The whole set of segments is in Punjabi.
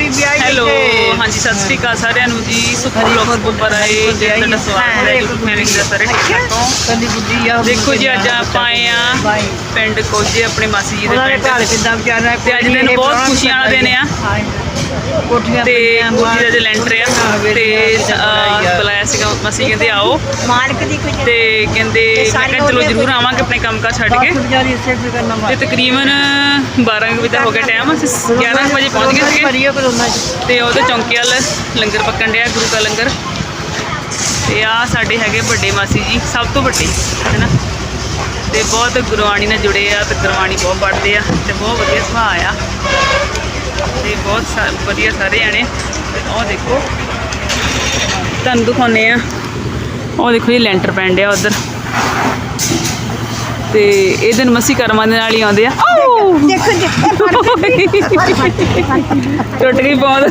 ਕੁੜੀ ਵਿਆਹੀ ਹੈਲੋ ਹਾਂਜੀ ਸਤਿ ਸ਼੍ਰੀ ਅਕਾਲ ਸਾਰਿਆਂ ਨੂੰ ਜੀ। ਸੁਖੂ ਬਲੌਗਸ ਉੱਪਰ ਆਏ ਜੀ ਤੁਹਾਡਾ ਸਵਾਗਤ ਹੈ YouTube ਫੈਮਿਲੀ ਦਾ ਸਾਰੇ ਠੀਕ ਕੱਲੀ ਬੁੱਢੀ ਆ ਦੇਖੋ ਜੀ ਅੱਜ ਆਪਾਂ ਆਏ ਆ ਪਿੰਡ ਕੋਜੇ ਆਪਣੇ ਮਾਸੀ ਜੀ ਦੇ ਉਹਨਾਂ ਦੇ ਘਰ ਪਿੰਡ ਕਿੱਦਾਂ ਵਿਚਾਰਾ ਤੇ ਅੱਜ ਦਿਨ ਬਹੁਤ ਖੁਸ਼ੀਆਂ ਵਾਲਾ ਦਿਨ ਆ। ਕੋਠੀਆਂ ਤੇ ਪਈਆਂ, ਕੋਜੀ ਦਾ ਬਾਹਰ- ਜੇ ਲੈਂਟਰ ਆ ਹਾਂ, ਤੇ ਵੇਲੀਆਂ ਅਹ, ਬੁਲਾਇਆ ਸੀਗਾ ਮਾਸੀ ਕਹਿੰਦੇ ਆਓ। ਮਾਲਕ ਦੀ ਕੁਝ ਤੇ ਕਹਿੰਦੇ ਮੈਂ ਕਿਹਾ ਚਲੋ ਜ਼ਰੂਰ ਆਵਾਂਗੇ ਆਪਣੇ ਕੰਮ ਕਾਰ ਛੱਡ ਕੇ। ਗੁਰਜਾਰੀ ਇਸੇ ਤੇ ਕਰਨਾ ਤੇ ਤਕਰੀਬਨ 12 ਕੁ ਵਜੇ ਦਾ ਹੋ ਗਿਆ ਟਾਈਮ ਅਸੀਂ 11 ਕੁ ਵਜੇ ਪਹੁੰਚ ਗਏ ਸੀਗੇ। ਭਰੀਏ ਕਰੋਨਾ ਚ ਤੇ ਉਹਦੇ ਚੌਂਕੀ ਵੱਲ ਲੰਗਰ ਪੱਕਣ ਡਿਆ ਗੁਰੂ ਦਾ ਲੰਗਰ। ਤੇ ਆ ਸਾਡੇ ਹੈਗੇ ਵੱਡੇ ਮਾਸੀ ਜੀ ਸਭ ਤੋਂ ਵੱਡੇ ਹੈਨਾ? ਤੇ ਬਹੁਤ ਗੁਰਬਾਣੀ ਨਾਲ ਜੁੜੇ ਆ ਤੇ ਗੁਰਬਾਣੀ ਬਹੁਤ ਪੜ੍ਹਦੇ ਆ ਤੇ ਬਹੁਤ ਵਧੀਆ ਸੁਭਾਅ ਆ। ਤੇ ਬਹੁਤ ਵਧੀਆ ਸਾਰੇ ਜਾਣੇ। ਤੇ ਉਹ ਦੇਖੋ। ਤੁਹਾਨੂੰ ਦਿਖਾਉਂਦੇ ਆ ਉਹ ਦੇਖੋ ਜੀ ਲੈਂਟਰ ਪੈਣ ਡਿਆ ਉਧਰ। ਤੇ ਇਹ ਦਿਨ ਮਸੀ ਕਰਮਾਂ ਦੇ ਨਾਲ ਹੀ ਆਉਂਦੇ ਆ! ਦੇਖੋ ਟੁੱਟ ਗਈ ਬਹੁਤ।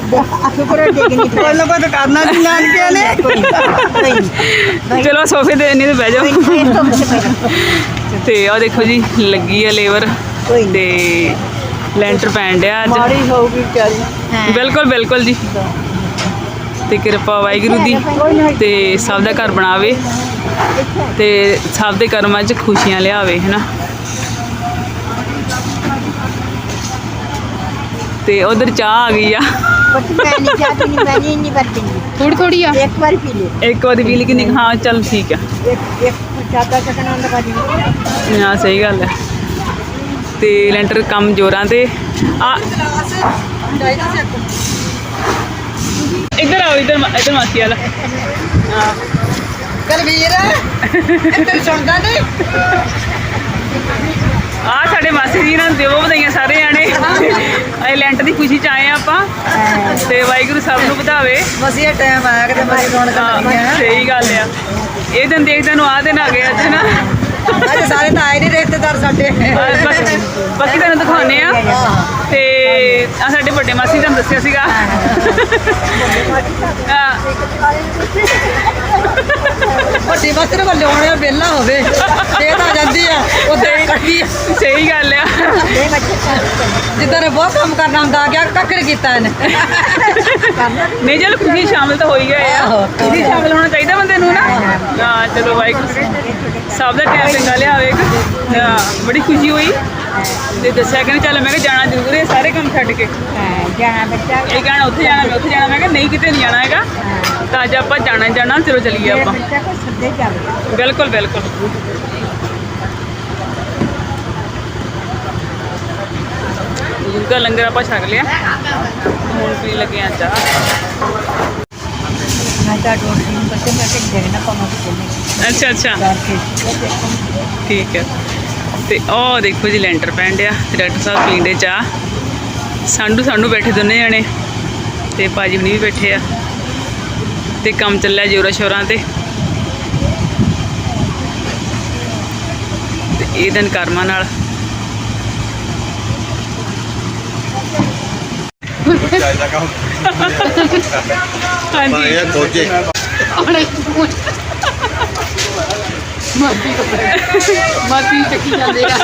ਚਲੋ ਸੋਫੇ ਤੇ ਨਹੀਂ ਤੇ ਬਹਿ ਜਾਓ। ਤੇ ਆ ਦੇਖੋ ਜੀ ਲੱਗੀ ਆ ਲੇਬਰ। ਤੇ ਲੈਂਟਰ ਪੈਣ ਡਿਆ ਅੱਜ। ਮਾੜੀ ਹੋਊਗੀ ਵਿਚਾਰੀ। ਬਿਲਕੁਲ ਬਿਲਕੁਲ ਜੀ। ਤੇ ਕਿਰਪਾ ਵਾਹਿਗੁਰੂ ਦੀ ਤੇ ਸਭ ਦਾ ਘਰ ਬਣਾਵੇ ਤੇ ਸਭ ਦੇ ਕਰਮਾਂ 'ਚ ਖੁਸ਼ੀਆਂ ਲਿਆਵੇ ਹੈਨਾ ਤੇ ਉਧਰ ਚਾਹ ਆ ਗਈ ਆ। ਕੁਛ ਮੈਂ ਨਹੀਂ ਚਾਹਤੀ ਨਹੀਂ ਮੈਂ ਨਹੀਂ ਨਹੀਂ ਵਰਤਣੀ ਥੋੜੀ ਥੋੜੀ ਆ। ਇੱਕ ਵਾਰ ਪੀ ਲੈ ਇੱਕ ਵਾਰੀ ਪੀ ਲਈ ਕਿ ਨਹੀਂ? ਹਾਂ ਚੱਲ ਠੀਕ ਆ। ਇੱਕ ਇੱਕ ਚਾਹਤਾ ਚੱਕਣਾ ਹੁੰਦਾ ਬਾਜੀ ਹਾਂ ਸਹੀ ਗੱਲ ਹੈ ਤੇ ਲੈਂਟਰ ਕੰਮ ਜੋਰਾਂ ਤੇ। ਆ। ਇੱਧਰ ਆਓ ਇੱਧਰ ਇੱਧਰ ਮਾਸੀ ਵਾਲਾ। ਹਾਂ ਕਲਵੀਰ ਇੱਧਰ ਸੁਣਦਾ ਨਹੀਂ ਆ ਸਾਡੇ ਮਾਸੀ ਜੀ ਨਾਲ ਦਿਓ ਵਧਾਈਆਂ ਸਾਰੇ ਜਾਣੇ। ਇਹ ਲੈਂਟਰ ਦੀ ਖੁਸ਼ੀ ਚ ਆਏ ਆ ਆਪਾਂ। ਤੇ ਵਾਹਿਗੁਰੂ ਸਭ ਨੂੰ ਵਧਾਵੇ। ਵਧੀਆ ਟਾਈਮ ਆਇਆ ਕਿ ਮਾਰੀ ਰੌਣਕਾਂ ਲੱਗੀਆਂ। ਸਹੀ ਗੱਲ ਆ। ਇਹ ਦਿਨ ਦੇਖਦੇ ਨੂੰ ਆ ਦਿਨ ਆ ਗਏ ਅੱਜ ਨਾ। ਅੱਜ ਸਾਰੇ ਤਾਂ ਆਏ ਨਹੀਂ ਰਿਸ਼ਤੇਦਾਰ ਸਾਡੇ। ਬਾਕੀ ਤੁਹਾਨੂੰ ਦਿਖਾਉਨੇ ਆ। ਆ ਸਾਡੇ ਵੱਡੇ ਮਾਸੀ ਤੁਹਾਨੂੰ ਦੱਸਿਆ ਸੀਗਾ। ਵੱਡੀ ਮਾਤਰ ਵੱਲ ਆਉਣਿਆ ਵਿਹਲਾ ਹੋਵੇ। ਇਹ ਤਾਂ ਜਾਂਦੀ ਆ ਉੱਥੇ ਕੱਢੀ ਸਹੀ ਗੱਲ ਆ। ਜਿੱਦਾਂ ਨੇ ਬਹੁਤ ਕੰਮ ਕਰਨਾ ਹੁੰਦਾ ਗਿਆ ਨੀ ਕੀਤਾ ਇਹਨੇ। ਨਹੀਂ ਚਲ ਖੁਸ਼ੀ ਸ਼ਾਮਲ ਤਾਂ ਹੋ ਹੀ ਗਏ ਆ। ਖੁਸ਼ੀ ਸ਼ਾਮਲ ਹੋਣਾ ਚਾਹੀਦਾ ਬੰਦੇ ਨੂੰ ਨਾ। ਹਾਂ ਚਲੋ ਵਾਹਿਗੁਰੂ। ਸਭ ਦਾ ਟਾਈਮ ਚੰਗਾ ਲਿਆਵੇ ਬੜੀ ਖੁਸ਼ੀ ਹੋਈ। ਤੇ ਦੱਸਿਆ ਕਿ ਚੱਲ ਮੈਂ ਕਿਹਾ ਜਾਣਾ ਜ਼ਰੂਰ ਹੈ ਸਾਰੇ ਕੰਮ ਛੱਡ ਕੇ। ਜਾਣਾ ਬੱਚਾ ਇਹ ਕਹਿਣਾ ਉੱਥੇ ਜਾਣਾ ਮੈਂ ਉੱਥੇ ਜਾਣਾ ਮੈਂ ਕਿਹਾ ਨਹੀਂ ਕਿਤੇ ਨਹੀਂ ਜਾਣਾ ਹੈਗਾ। ਤਾਂ ਅੱਜ ਆਪਾਂ ਜਾਣਾ ਹੀ ਜਾਣਾ ਚਲੋ ਚੱਲੀਏ ਆਪਾਂ। ਬੱਚਾ ਕੋ ਸੱਦੇ ਜਾਵੇ ਬਿਲਕੁਲ ਬਿਲਕੁਲ। ਗੁਰੂ ਦਾ ਲੰਗਰ ਆਪਾਂ ਛਕ ਲਿਆ। ਹੁਣ ਪੀ ਲੱਗੇ ਆ ਚਾਹ। ਮੈਂ ਤਾਂ ਡੋਡੀ ਨੂੰ ਬੱਚੇ ਮੈਂ ਕਿ ਜਗਨਾ ਪਾਉਣਾ ਕਿੰਨੇ ਅੱਛਾ ਅੱਛਾ। ਠੀਕ ਹੈ। ਤੇ ਉਹ ਦੇਖੋ ਜੀ ਲੈਂਟਰ ਪੈਣ ਡਿਆ। ਡਾਕਟਰ ਸਾਹਿਬ ਪੀਂਦੇ ਚਾਹ। ਸਾਂਢੂ ਸਾਂਢੂ ਬੈਠੇ ਦੋਨੇ ਜਾਣੇ। ਤੇ ਭਾਜੀ ਹੁਣੀ ਵੀ ਬੈਠੇ ਆ। ਤੇ ਕੰਮ ਚੱਲਿਆ ਜੋਰਾਂ ਸ਼ੋਰਾਂ ਤੇ। ਤੇ ਇਹ ਦਿਨ ਕਰਮਾਂ ਨਾਲ। ਹਾਂਜੀ। ਇਹ ਮਾਤੀ ਚੱਕੀ ਜਾਂਦੇ ਆ।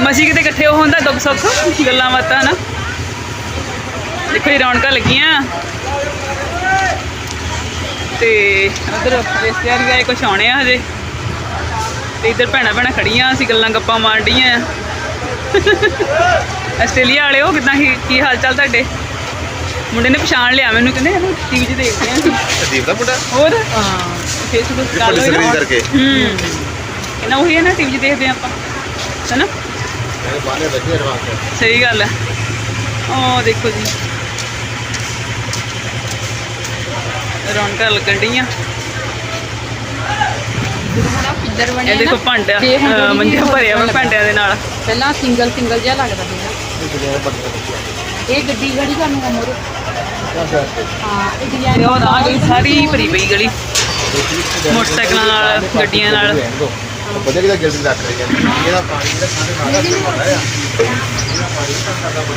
ਮਸੀ ਕਿਤੇ ਇਕੱਠੇ ਹੋ ਹੁੰਦਾ ਦੁੱਖ ਸੁੱਖ? ਗੱਲਾਂ ਬਾਤਾਂ ਨਾ ਦੇਖੋ ਇਹ ਰੌਣਕਾਂ ਲੱਗੀਆਂ। ਤੇ ਉਧਰ ਰਿਸ਼ਤੇਦਾਰ ਵੀ ਆਏ ਕੁਛ ਆਉਣੇ ਆ ਹਜੇ। ਤੇ ਇੱਧਰ ਭੈਣਾਂ ਭੈਣਾਂ ਖੜੀਆਂ ਅਸੀਂ ਗੱਲਾਂ ਗੱਪਾਂ ਮਾਰ ਡੀਆਂ। ਆ ਆਸਟ੍ਰੇਲੀਆ ਵਾਲੇ ਹੋ ਕਿਦਾਂ ਕੀ ਕੀ ਹਾਲ ਚਾਲ ਤੁਹਾਡੇ? ਮੁੰਡੇ ਨੇ ਪਛਾਣ ਲਿਆ ਮੈਨੂੰ ਕਹਿੰਦੇ ਟੀਵੀ 'ਚ ਦੇਖਦੇ ਆ ਸੰਦੀਪ ਦਾ ਮੁੰਡਾ। ਹੋਰ? ਹਾਂ। ਫੇਸਬੁੱਕ ਕਰ ਪੁਲਿਸ ਲਓ ਸਕਰੀਨ ਕਰਕੇ। ਹੂੰ। ਇਹਨਾਂ ਉਹੀ ਹੈ ਨਾ ਟੀਵੀ 'ਚ ਦੇਖਦੇ ਆਪਾਂ ਹੈਨਾ? ਬਾਹਰ ਬੱਜੇ ਰਵਾ ਕੇ ਸਹੀ ਗੱਲ ਹੈ। ਉਹ ਦੇਖੋ ਜੀ। ਰੌਣਕਾਂ ਲੱਗਣ ਡੀਆਂ ਪਿੱਲਰ ਬਣੇ ਇਹ ਦੇਖੋ ਭਾਂਡਾ ਮੰਜਾ ਭਰਿਆ ਵਾ ਭਾਂਡਿਆਂ ਦੇ ਨਾਲ। ਪਹਿਲਾਂ ਸਿੰਗਲ ਸਿੰਗਲ ਜਿਹਾ ਲੱਗਦਾ ਸੀਗਾ। ਇਹ ਗੱਡੀ ਖੜੀ ਤੁਹਾਨੂੰ ਉਮਰ ਹਾਂ ਇਹ ਡਿਜ਼ਾਈਨ ਉਹ ਆ ਗਈ ਸਾਰੀ ਭਰੀ ਪਈ ਗਲੀ। ਮੋਟਰਸਾਈਕਲਾਂ ਨਾਲ ਗੱਡੀਆਂ ਨਾਲ। ਵਧੀਆ ਕਿਦਾ ਗਿਲਡ ਰੱਖ ਰਹੀ ਹੈ। ਇਹਦਾ ਪਾਣੀ ਦਾ ਖਾਣੇ ਖਾਣਾ ਹੈ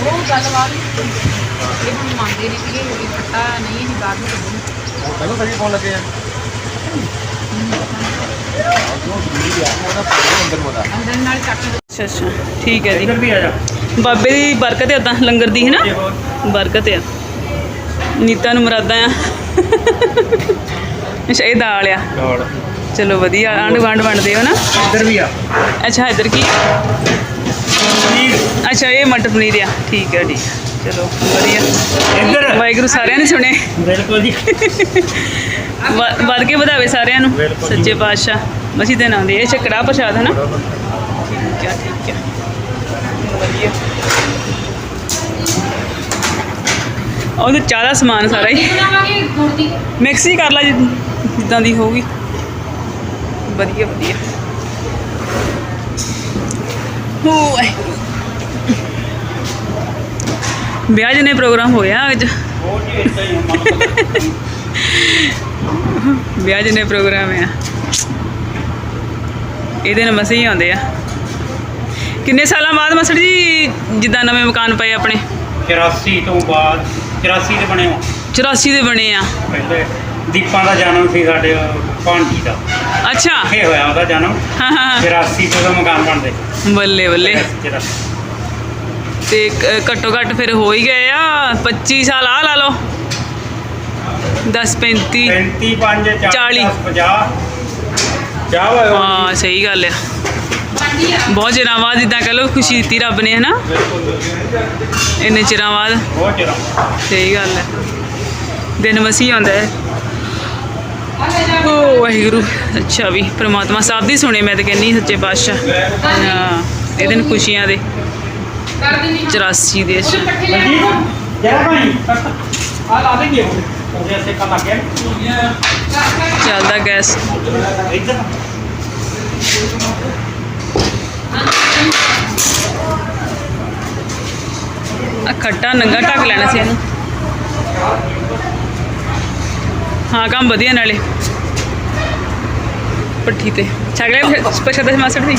ਉਹ ਗੱਲਬਾਤ ਇਹ ਹੁਣ ਮੰਗਦੇ ਨਹੀਂ ਸੀਗੇ ਉਹ ਪੱਟਾ ਨਹੀਂ ਅਸੀਂ ਬਾਅਦ ਵਿੱਚ ਕੱਢਣੀ ਮੈਨੂੰ ਸਹੀ ਪਾਉਣ ਲੱਗੇ ਆ ਜੋ ਵੀ ਆ। ਉਹਦਾ ਪਾਣੀ ਅੰਦਰ ਮੋਦਾ ਅੰਦਰ ਨਾਲ ਚੱਕ ਕੇ ਅੱਛਾ ਅੱਛਾ। ਠੀਕ ਹੈ ਜੀ। ਬਾਬੇ ਦੀ ਬਰਕਤ ਹੈ ਉਦਾਂ ਲੰਗਰ ਦੀ ਹੈ ਨਾ ਬਰਕਤ ਹੈ। ਨੀਤਾ ਨੂੰ ਮਰਾਦਾ ਆ। ਅੱਛਾ ਇਹ ਦਾਲ ਆ। ਚਲੋ ਵਧੀਆ ਆਂਢ ਗੁਆਂਢ ਬਣਦੇ ਹੋ ਨਾ? ਇੱਧਰ ਵੀ ਆ। ਅੱਛਾ ਇੱਧਰ ਕੀ? ਅੱਛਾ ਇਹ ਮਟਰ ਪਨੀਰ ਆ। ਠੀਕ ਹੈ ਠੀਕ। ਚਲੋ ਵਧੀਆ। ਇੱਧਰ। ਵਾਹਿਗੁਰੂ ਸਾਰਿਆਂ ਨੇ ਸੁਣੇ। ਬਿਲਕੁਲ ਜੀ। ਵ- ਵੱਧ ਕੇ ਵਧਾਵੇ ਸਾਰਿਆਂ ਨੂੰ। ਸੱਚੇ ਪਾਤਸ਼ਾਹ। ਮਸੀ ਦੇ ਨਾਂ ਦੇ ਇਹ ਚੱਕੜਾ ਪ੍ਰਸ਼ਾਦ ਹੈ ਨਾ ਠੀਕ ਹੈ ਠੀਕ ਹੈ ਵਧੀਆ। ਉਹਦੇ ਚਾਹ ਦਾ ਸਮਾਨ ਸਾਰਾ ਹੀ। ਮਿਕਸ ਹੀ ਕਰ ਲਾ ਜਿ- ਜਿੱਦਾਂ ਦੀ ਹੋਊਗੀ। ਵਧੀਆ ਵਧੀਆ। ਹੋ ਵਾਹਿਗੁਰੂ। ਵਿਆਹ ਜਨੇ ਪ੍ਰੋਗਰਾਮ ਹੋਇਆ ਅੱਜ। ਆ, ਵਿਆਹ ਜਨੇ ਪ੍ਰੋਗਰਾਮ ਆ। ਇਹਦੇ ਨਾਲ ਮਸੇ ਹੀ ਆਉਂਦੇ ਆ। ਕਿੰਨੇ ਸਾਲਾਂ ਬਾਅਦ ਮਸੜ ਜੀ ਜਿੱਦਾਂ ਨਵੇਂ ਮਕਾਨ ਪਏ ਆਪਣੇ? 84 ਤੋਂ ਬਾਅਦ 84 ਦੇ ਬਣੇ ਹੋ। 84 ਦੇ ਬਣੇ ਆ। ਪਹਿਲੇ। ਦੀਪਾਂ ਦਾ ਜਨਮ ਸੀ ਸਾਡੇ ਭਾਂਜੀ ਦਾ। ਅੱਛਾ। ਇਹ ਹੋਇਆ ਉਹਦਾ ਜਨਮ। ਹਾਂ ਹਾਂ 84 ਤੋਂ ਦਾ ਮਕਾਨ ਬਣਦੇ। ਬੱਲੇ ਬੱਲੇ। 84 ਤੇ ਘੱਟੋ ਘੱਟ ਫਿਰ ਹੋ ਹੀ ਗਏ ਆ 25 ਸਾਲ ਆ ਲਾ ਲਓ। 10 35 35 5 40 40, 50 ਜਾ ਵਾ ਹਾਂ ਸਹੀ ਗੱਲ ਆ। ਬਹੁਤ ਚਿਰਾਂ ਬਾਅਦ ਜਿੱਦਾਂ ਕਹ ਲਓ ਖੁਸ਼ੀ ਦਿੱਤੀ ਰੱਬ ਨੇ ਹਨਾ? ਇੰਨੇ ਚਿਰਾਂ ਬਾਅਦ। ਬਹੁਤ ਚਿਰ। ਸਹੀ ਗੱਲ ਹੈ ਦਿਨ ਮਸੀ ਆਉਂਦਾ ਹੈ। ਲੈ ਓ ਵਾਹਿਗੁਰੂ। ਅੱਛਾ ਵੀ ਪ੍ਰਮਾਤਮਾ ਸਭ ਦੀ ਸੁਣੇ ਮੈਂ ਤਾਂ ਕਹਿੰਨੀ ਸੱਚੇ ਪਾਤਸ਼ਾਹ। ਹਾਂ ਇਹ ਦਿਨ ਖੁਸ਼ੀਆਂ ਦੇ। ਕਰ ਦਿੰਦੀ 84 ਦੇ ਉਹ ਪੱਠੇ ਲੈ ਰਣਜੀਤ ਜਰਾ ਭਾਈ। ਆ ਲਾ ਦੇਂਗੇ ਉਹਦੇ ਉੱਤੇ ਕਾ ਲੱਗ ਗਿਆ। ਚੱਲਦਾ ਗੈਸ। ਆ ਖੱਟਾ ਨੰਗਾ ਢੱਕ ਲੈਣਾ ਸੀ ਇਹਨੂੰ। ਹਾਂ, ਕੰਮ ਵਧੀਆ ਨਾਲੇ। ਪੱਠੀ ਤੇ। ਛਗਲੇ ਸਪੈਸ਼ਲ ਦੇ ਮਾਸਟਰ ਸੀ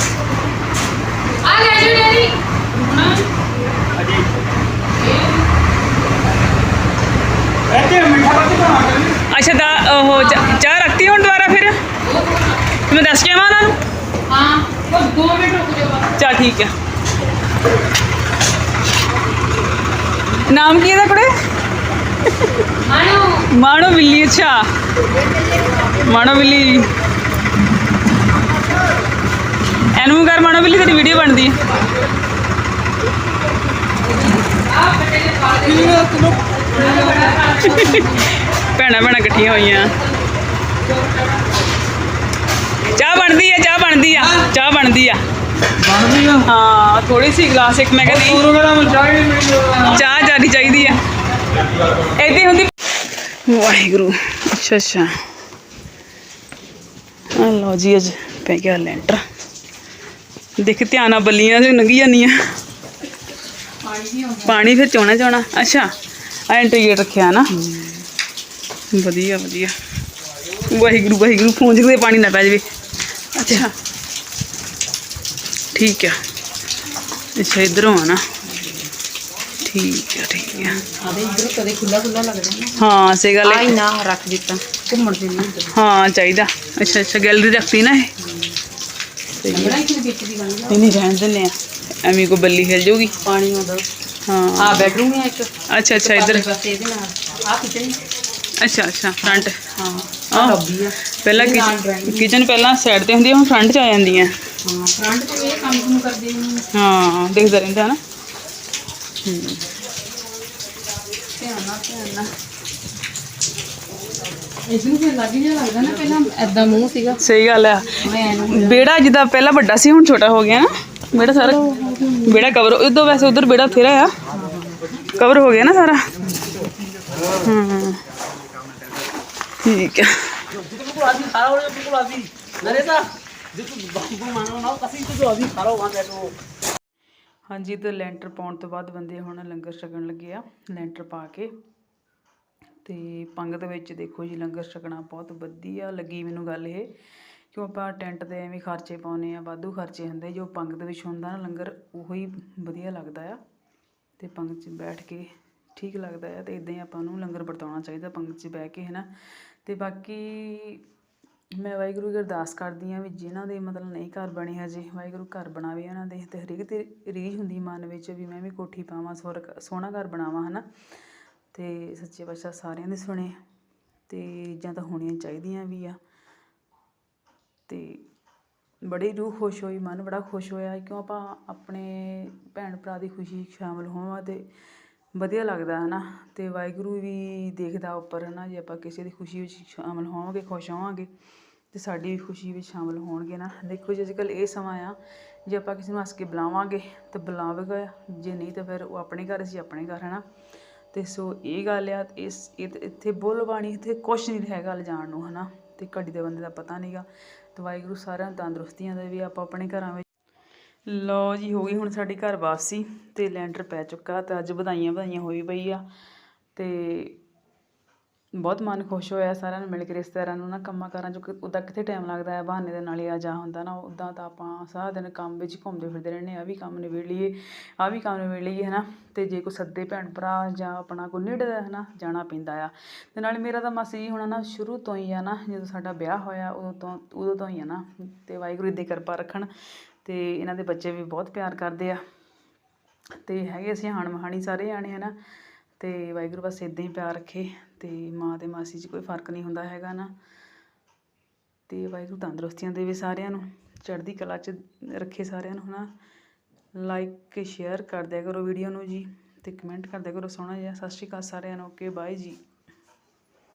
ਆ ਲੈ ਜਾ। ਡੈਡੀ ਅੱਛਾ ਦਾ ਉਹ ਚਾਹ ਰੱਖਤੀ ਹੁਣ ਦੁਬਾਰਾ ਫਿਰ? ਮੈਂ ਦੱਸ ਕੇ ਆਵਾਂ ਉਹਨਾਂ ਨੂੰ ਹਾਂ ਉਹ 2 ਮਿੰਟ ਰੁਕ ਜਾਓ ਚਾ ਠੀਕ ਹੈ ਨਾਮ ਕੀ ਇਹਦਾ ਕੁੜੇ? ਮਾਣੋ ਬਿੱਲੀ ਅੱਛਾ। ਮਾਣੋ ਬਿੱਲੀ। ਐਨੂੰ ਕਰ ਮਾਣੋ ਬਿੱਲੀ ਤੇਰੀ ਵੀਡੀਓ ਬਣਦੀ। ਹੈ ਆ ਪੱਠੇ ਦੇ ਪਾ ਦੇ ਭੈਣਾਂ ਭੈਣਾਂ ਇਕੱਠੀਆਂ ਹੋਈਆਂ। ਚਾਹ ਬਣਦੀ ਆ ਚਾਹ ਬਣਦੀ ਆ ਚਾਹ ਬਣਦੀ ਆ। ਬਣਦੀ ਆ। ਹਾਂ ਥੋੜੀ ਸੀ ਗਲਾਸ ਇੱਕ ਮੈਂ ਕਹਿੰਦਾ ਚਾਹ ਜਾਨੀ ਚਾਹੀਦੀ ਆ। ਏਦੀ ਹੁੰਦੀ ਵਾਹਿਗੁਰੂ ਅੱਛਾ ਅੱਛਾ। ਆ ਲਓ ਜੀ ਅੱਜ ਪੈ ਗਿਆ ਲੈਂਟਰ। ਦੇਖ ਧਿਆਨ ਨਾਲ ਬੱਲੀਆਂ ਜੋ ਲੰਗੀ ਜਾਂਦੀਆਂ ਪਾਣੀ ਫਿਰ ਚੋਣਾ ਚੋਣਾ। ਅੱਛਾ ਆ ਇੰਟੀਗੇਟ ਰੱਖਿਆ ਨਾ। ਵਧੀਆ ਵਧੀਆ। ਵਾਹਿਗੁਰੂ ਵਾਹਿਗੁਰੂ ਪੂੰਝ ਦੇ ਪਾਣੀ ਨਾ ਪੈ ਜਾਵੇ। ਅੱਛਾ। ਠੀਕ ਆ। ਅੱਛਾ ਇਧਰੋਂ ਆ ਨਾ। ਠੀਕ ਆ ਠੀਕ ਆ। ਆਦੇ ਇਧਰ ਕਦੇ ਖੁੱਲਾ ਖੁੱਲਾ ਲੱਗਦਾ ਨਾ। ਹਾਂ ਸਹੀ ਗੱਲ ਆ ਹੈ ਹੀ ਨਾ ਰੱਖ ਦਿੱਤਾ ਘੁੰਮਣ ਦੇ ਨਹੀਂ ਇੱਧਰ। ਹਾਂ ਚਾਹੀਦਾ। ਅੱਛਾ ਅੱਛਾ ਗੈਲਰੀ ਰੱਖਤੀ ਨਾ ਇਹ। ਸਹੀ ਬੜਾ ਹੈ ਹੀ ਵਿੱਚ ਦੀ ਗੱਲ ਨਹੀਂ ਨਹੀਂ ਰਹਿਣ ਦਿੰਦੇ ਆ। ਐਵੇਂ ਕੋ ਬੱਲੀ ਹਿਲ ਜਾਊਗੀ। ਪਾਣੀ ਆਉਂਦਾ ਹਾਂ। ਆ ਬੈਡਰੂਮ ਹੈ ਇੱਕ। ਅੱਛਾ ਅੱਛਾ ਇਧਰ। ਆ ਕਿਚਨ ਅੱਛਾ ਅੱਛਾ ਫਰੰਟ। ਹਾਂ ਆਹ। ਆ ਲੌਬੀ ਆ। ਪਹਿਲਾਂ ਕਿਚਨ ਪਹਿਲਾਂ ਸਾਈਡ ਤੇ ਹੁੰਦੀ ਹੁਣ ਫਰੰਟ 'ਚ ਆ ਜਾਂਦੀਆਂ ਹਾਂ ਫਰੰਟ ਤੇ ਇਹ ਕੰਮ ਕੰਮ ਕਰਦੇ ਨੇ। ਹਾਂ ਦਿਖਦਾ ਰਹਿੰਦਾ ਨਾ। ਧਿਆਨ ਨਾਲ ਧਿਆਨ ਨਾਲ ਇਸ ਨੂੰ ਫਿਰ ਲੱਗ ਜਿਹਾ ਲੱਗਦਾ ਨਾ ਪਹਿਲਾਂ ਐਦਾਂ ਮੂੰਹ ਸੀਗਾ ਸਹੀ ਗੱਲ ਆ। ਮੈਂ ਇਹਨੂੰ ਬੇੜਾ ਜਿੱਦਾਂ ਪਹਿਲਾਂ ਵੱਡਾ ਸੀ, ਹੁਣ ਛੋਟਾ ਹੋ ਗਿਆ ਨਾ। ਬੇੜਾ ਸਾਰਾ ਬੇੜਾ ਕਵਰ ਉਦੋਂ ਵੈਸੇ ਉਧਰ ਬੇੜਾ ਫੇਰਾ ਆ। ਕਵਰ ਹੋ ਗਿਆ ਨਾ ਸਾਰਾ। ਹੂੰ। ਠੀਕ ਹੈ ਹਾਂਜੀ, ਤੇ ਲੈਂਟਰ ਪਾਉਣ ਤੋਂ ਬਾਅਦ ਬੰਦੇ ਹੁਣ ਲੰਗਰ ਛਕਣ ਲੱਗੇ ਆ, ਲੈਂਟਰ ਪਾ ਕੇ। ਤੇ ਪੰਗਤ ਵਿੱਚ ਦੇਖੋ ਜੀ, ਲੰਗਰ ਛਕਣਾ ਬਹੁਤ ਵਧੀਆ ਲੱਗੀ ਮੈਨੂੰ ਗੱਲ ਇਹ ਕਿਉਂ ਆਪਾਂ ਟੈਂਟ ਦੇ ਐਵੇਂ ਖਰਚੇ ਪਾਉਨੇ ਆ, ਵਾਧੂ ਖਰਚੇ ਹੁੰਦੇ, ਜੋ ਪੰਗਤ ਵਿੱਚ ਹੁੰਦਾ ਨਾ ਲੰਗਰ, ਉਹੀ ਵਧੀਆ ਲੱਗਦਾ ਆ। ਤੇ ਪੰਗਤ 'ਚ ਬੈਠ ਕੇ ਠੀਕ ਲੱਗਦਾ ਆ, ਤੇ ਇਦਾਂ ਹੀ ਆਪਾਂ ਨੂੰ ਲੰਗਰ ਵਰਤਾਉਣਾ ਚਾਹੀਦਾ ਪੰਗਤ 'ਚ ਬਹਿ ਕੇ, ਹੈ ਨਾ। ਤੇ ਬਾਕੀ ਮੈਂ ਵਾਹਿਗੁਰੂ ਅਗੀ ਅਰਦਾਸ ਕਰਦੀ ਹਾਂ ਵੀ ਜਿਨ੍ਹਾਂ ਦੇ ਮਤਲਬ ਨਹੀਂ ਘਰ ਬਣੇ ਹਜੇ, ਵਾਹਿਗੁਰੂ ਘਰ ਬਣਾਵੇ ਉਹਨਾਂ ਦੇ ਤੇ ਹਰੇਕ ਤੇ ਰੀਝ ਹੁੰਦੀ ਮਨ ਵਿੱਚ ਵੀ ਮੈਂ ਵੀ ਕੋਠੀ ਪਾਵਾਂ, ਸਵਰਗ, ਸੋਹਣਾ ਘਰ ਬਣਾਵਾਂ, ਹਨਾ? ਤੇ ਸੱਚੇ ਪਾਤਸ਼ਾਹ ਸਾਰਿਆਂ ਦੇ ਸੁਣੇ। ਤੇ ਜਾਂ ਤਾਂ ਹੋਣੀਆਂ ਚਾਹੀਦੀਆਂ ਵੀ ਆ। ਤੇ ਬੜੀ ਰੂਹ ਖੁਸ਼ ਹੋਈ, ਮਨ ਬੜਾ ਖੁਸ਼ ਹੋਇਆ। ਕਿਉਂ ਆਪਾਂ ਆਪਣੇ ਭੈਣ ਭਰਾ ਦੀ ਖੁਸ਼ੀ 'ਚ ਸ਼ਾਮਲ ਹੋਵਾਂ ਤੇ ਵਧੀਆ ਲੱਗਦਾ ਹੈ ਨਾ ਅਤੇ ਵਾਹਿਗੁਰੂ ਵੀ ਦੇਖਦਾ ਉੱਪਰ ਹੈ ਨਾ ਜੇ ਆਪਾਂ ਕਿਸੇ ਦੀ ਖੁਸ਼ੀ ਵਿੱਚ ਸ਼ਾਮਿਲ ਹੋਵਾਂਗੇ, ਖੁਸ਼ ਹੋਵਾਂਗੇ, ਤੇ ਸਾਡੀ ਵੀ ਖੁਸ਼ੀ ਵਿੱਚ ਸ਼ਾਮਿਲ ਹੋਣਗੇ ਨਾ ਦੇਖੋ ਜੀ ਅੱਜ ਕੱਲ੍ਹ ਇਹ ਸਮਾਂ ਆ, ਜੇ ਆਪਾਂ ਕਿਸੇ ਨੂੰ ਹੱਸ ਕੇ ਬੁਲਾਵਾਂਗੇ, ਤਾਂ ਬੁਲਾਵੇਗਾ, ਜੇ ਨਹੀਂ, ਤਾਂ ਫਿਰ ਉਹ ਆਪਣੇ ਘਰ ਅਸੀਂ ਆਪਣੇ ਘਰ ਹੈ ਨਾ ਤੇ ਸੋ ਇਹ ਗੱਲ ਆ, ਇਸ, ਇਹ ਤੇ ਇੱਥੇ ਬੋਲ ਬਾਣੀ, ਇੱਥੇ ਕੁਛ ਨਹੀਂ ਹੈਗਾ ਲਿਜਾਣ ਨੂੰ, ਹਨਾ? ਤੇ ਘੜੀ ਦੇ ਬੰਦੇ ਦਾ ਪਤਾ ਨਹੀਂਗਾ ਤੇ ਵਾਹਿਗੁਰੂ ਸਾਰਿਆਂ ਨੂੰ ਤੰਦਰੁਸਤੀਆਂ ਦੇ ਵੀ ਆਪਾਂ ਆਪਣੇ ਘਰਾਂ ਵਿੱਚ ਲੋ ਜੀ, ਹੋ ਗਈ ਹੁਣ ਸਾਡੀ ਘਰ ਵਾਪਸੀ ਤੇ ਲੈਂਟਰ ਪੈ ਚੁੱਕਾ ਤੇ ਅੱਜ ਵਧਾਈਆਂ ਵਧਾਈਆਂ ਹੋਈ ਪਈ ਆ ਤੇ ਬਹੁਤ ਮਨ ਖੁਸ਼ ਹੋਇਆ ਸਾਰਿਆਂ ਨੂੰ ਮਿਲ ਕੇ, ਰਿਸ਼ਤੇਦਾਰਾਂ ਨੂੰ ਨਾ ਕੰਮਾਂ ਕਾਰਾਂ ਚ ਉਦਾਂ ਕਿੱਥੇ ਟਾਈਮ ਲੱਗਦਾ ਹੈ, ਬਹਾਨੇ ਦੇ ਨਾਲ ਹੀ ਆ ਜਾ ਹੁੰਦਾ ਨਾ ਉਦਾਂ ਤਾਂ ਆਪਾਂ ਸਾਰਾ ਦਿਨ ਕੰਮ ਵਿੱਚ ਘੁੰਮਦੇ ਫਿਰਦੇ ਰਹਿੰਦੇ ਆ ਵੀ ਕੰਮ ਨਿਬੇੜ ਲਈਏ ਆ ਵੀ ਕੰਮ ਨਿਬੇੜ ਲਈਏ, ਹਨਾ, ਤੇ ਜੇ ਕੋਈ ਸੱਦੇ ਭੈਣ ਭਰਾ ਜਾਂ ਆਪਣਾ ਕੋਈ ਨੇੜੇ ਦਾ ਹਨਾ, ਜਾਣਾ ਪੈਂਦਾ ਆ। ਤੇ ਨਾਲੇ ਮੇਰਾ ਤਾਂ ਮਾਸੀ ਜੀ ਹੁਣ ਨਾ, ਸ਼ੁਰੂ ਤੋਂ ਹੀ ਆ ਨਾ, ਜਦੋਂ ਸਾਡਾ ਵਿਆਹ ਹੋਇਆ, ਉਦੋਂ ਤੋਂ ਉਦੋਂ ਤੋਂ ਹੀ ਆ ਨਾ, ਤੇ ਵਾਹਿਗੁਰੂ ਦੀ ਕਿਰਪਾ ਰੱਖਣ ਤੇ ਇਹਨਾਂ ਦੇ ਬੱਚੇ ਵੀ ਬਹੁਤ ਪਿਆਰ ਕਰਦੇ ਆ। ਤੇ ਹੈਗੇ ਅਸੀਂ ਹਾਣ ਮਹਾਣੀ ਸਾਰੇ ਜਾਣੇ, ਹਨਾ? ਤੇ ਵਾਹਿਗੁਰੂ ਬਸ ਇਦਾਂ ਹੀ ਪਿਆਰ ਰੱਖੇ ਤੇ ਮਾਂ ਤੇ ਮਾਸੀ 'ਚ ਕੋਈ ਫ਼ਰਕ ਨਹੀਂ ਹੁੰਦਾ ਹੈਗਾ ਨਾ ਤੇ ਵਾਹਿਗੁਰੂ ਤੰਦਰੁਸਤੀਆਂ ਦੇਵੇ ਸਾਰਿਆਂ ਨੂੰ, ਚੜ੍ਹਦੀ ਕਲਾ 'ਚ ਰੱਖੇ ਸਾਰਿਆਂ ਨੂੰ, ਹਨਾ? ਲਾਈਕ ਸ਼ੇਅਰ ਕਰ ਦਿਆ ਕਰੋ ਵੀਡੀਓ ਨੂੰ ਜੀ ਤੇ ਕਮੈਂਟ ਕਰ ਦਿਆ ਕਰੋ ਸੋਹਣਾ ਜਿਹਾ। ਸਤਿ ਸ਼੍ਰੀ ਅਕਾਲ ਸਾਰਿਆਂ ਨੂੰ ਓਕੇ ਬਾਏ ਜੀ।